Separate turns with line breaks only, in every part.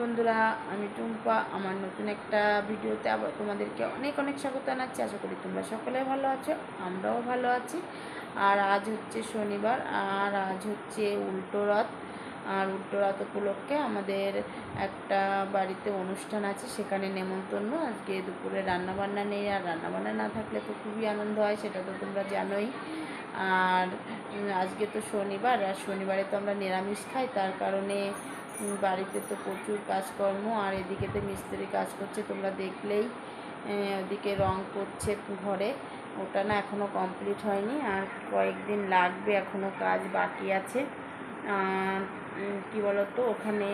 বন্ধুরা, আমি টুম্পা। আমার নতুন একটা ভিডিওতে আবার তোমাদেরকে অনেক অনেক স্বাগত জানাচ্ছি। আশা করি তোমরা সকলে ভালো আছো, আমরাও ভালো আছি। আর আজ হচ্ছে শনিবার, আর আজ হচ্ছে উল্টো রথ। আর উল্টো রথ উপলক্ষে আমাদের একটা বাড়িতে অনুষ্ঠান আছে, সেখানে নেমন্তন্ন। আজকে দুপুরে রান্নাবান্না নেই, আর রান্নাবান্না না থাকলে তো খুবই আনন্দ হয়, সেটা তো তোমরা জানোই। আর আজকে তো শনিবার, আর শনিবারে তো আমরা নিরামিষ খাই, তার কারণে বাড়িতে তো প্রচুর কাজকর্ম, আর এদিকে তো মিস্ত্রি কাজ করছে, তোমরা দেখলেই ওদিকে রং করছে ঘরে। ওটা না এখনও কমপ্লিট হয়নি, আর কয়েকদিন লাগবে এখনও কাজ বাকি আছে। কী বলতো, ওখানে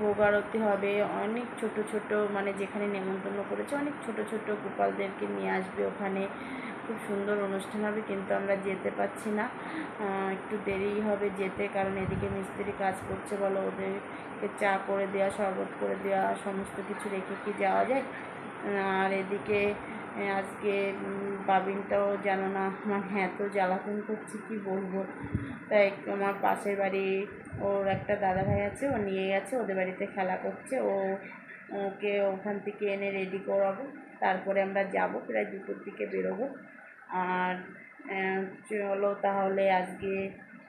ভোগ আরতি হবে, অনেক ছোট ছোট মানে যেখানে নেমন্তন্ন করেছে, অনেক ছোট ছোট গোপালদেরকে নিয়ে আসবে ওখানে। খুব সুন্দর অনুষ্ঠান হবে, কিন্তু আমরা যেতে পারছি না। একটু দেরি হবে যেতে, কারণ এদিকে মিস্ত্রি কাজ করছে বলো, ওদেরকে চা করে দেওয়া শরবত করে দেওয়া সমস্ত কিছু রেখে কি যাওয়া যায়? আর এদিকে আজকে বাবিনটাও জানো না আমার এত জ্বালাতন করছে, কি বলব? তাই আমার পাশের বাড়ি, ওর একটা দাদা ভাই আছে, ও নিয়ে গেছে, ওদের বাড়িতে খেলা করছে, ও, ওকে ওখান থেকে এনে রেডি করাবো, তারপরে আমরা যাব, প্রায় দুপুর দিকে বেরোবো। আর চলো তাহলে আজকে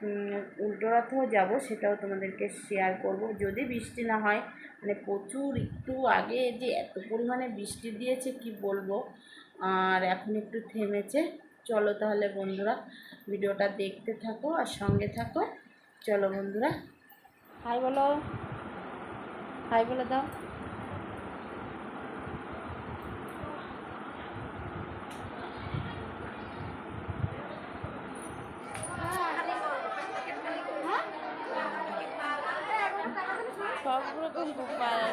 উম, উল্টো রথেও যাব সেটাও তোমাদেরকে শেয়ার করব। যদি বৃষ্টি না হয় মানে প্রচুর একটু আগে যে এত পরিমাণে বৃষ্টি দিয়েছে কি বলব? আর এখন একটু থেমেছে। চলো তাহলে বন্ধুরা ভিডিওটা দেখতে থাকো আর সঙ্গে থাকো। চলো বন্ধুরা। হাই বলো। হাই বলে দাও। গোপাল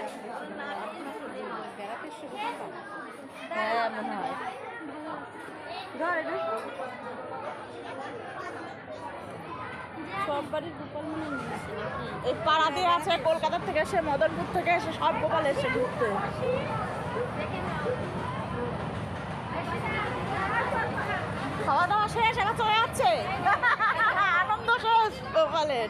হ্যাঁ মনে হয় বাড়ির গোপাল মনে হয়?
এই পাড়াতে আছে কলকাতা থেকে এসে মদনপুর থেকে এসে সব গোপাল এসে ঘুরতে খাওয়া দাওয়া শেষ এবার চলে যাচ্ছে আনন্দ শেষ গোপালের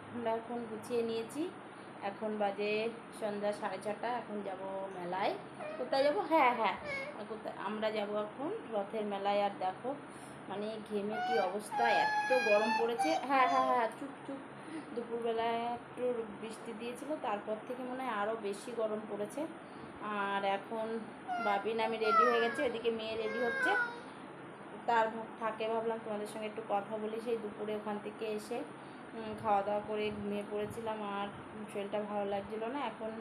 এখন গুছিয়ে নিয়েছি। এখন বাজে সন্ধ্যা সাড়ে ছটা, এখন যাব মেলায়। কোথায় যাব? হ্যাঁ হ্যাঁ। কোথায়? আমরা যাব এখন রথের মেলায়। আর দেখো মানে ঘেমে কি অবস্থা, এত গরম পড়েছে। হ্যাঁ হ্যাঁ হ্যাঁ চুপ চুপ। দুপুরবেলায় একটু বৃষ্টি দিয়েছিল, তারপর থেকে মনে হয় আরও বেশি গরম পড়েছে। আর এখন বাবিন, আমি রেডি হয়ে গেছে এদিকে মেয়ে রেডি হচ্ছে। তার ফাঁকে ভাবলাম তোমাদের সঙ্গে একটু কথা বলি, সেই দুপুরে ওখান থেকে এসে খাওয়া দাওয়া করে ঘুমিয়ে পড়েছিলাম আর শরীরটা ভালো লাগছিল না। এখন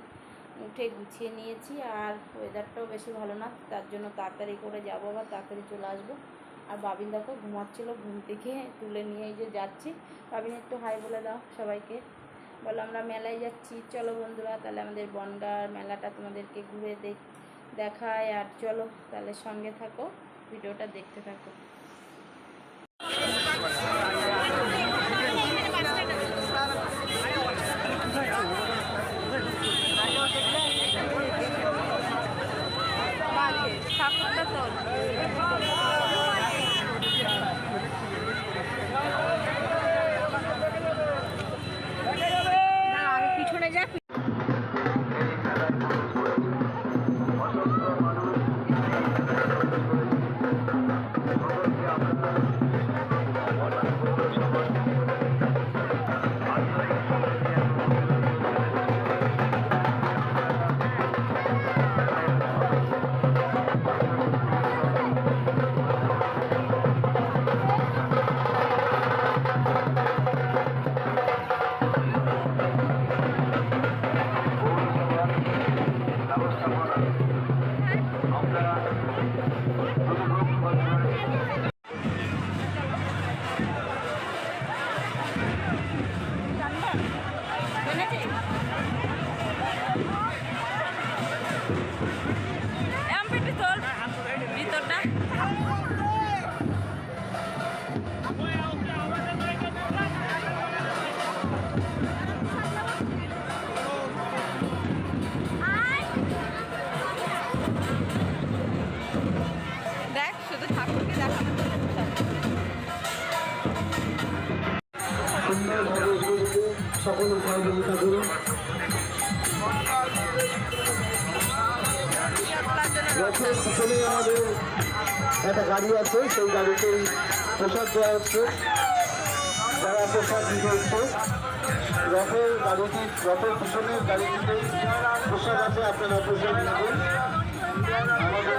উঠে গুছিয়ে নিয়েছি আর ওয়েদারটাও বেশি ভালো না, তার জন্য তাড়াতাড়ি করে যাব আবার, তাড়াতাড়ি চলে আসব। আর বাবিন দেখো ঘুমাচ্ছিলো, ঘুম থেকে তুলে নিয়ে এই যে যাচ্ছি। বাবিন একটু হাই বলে দাও সবাইকে। বলো আমরা মেলায় যাচ্ছি। চলো বন্ধুরা, তাহলে আমাদের বনগার মেলাটা তোমাদেরকে ঘুরে দেখ, দেখায়। আর চলো তাহলে সঙ্গে থাকো, ভিডিওটা দেখতে থাকো।
সকলে সহযোগিতা করুন রথের পিছনে আমাদের একটা গাড়ি আছে সেই গাড়িতেই প্রসাদ দেওয়া হচ্ছে যারা প্রসাদ দিতে হচ্ছে রথের গাড়িটি রথের পিছনে গাড়িটিতে প্রসাদ আছে আপনারা প্রসাদ নেবেন আমাদের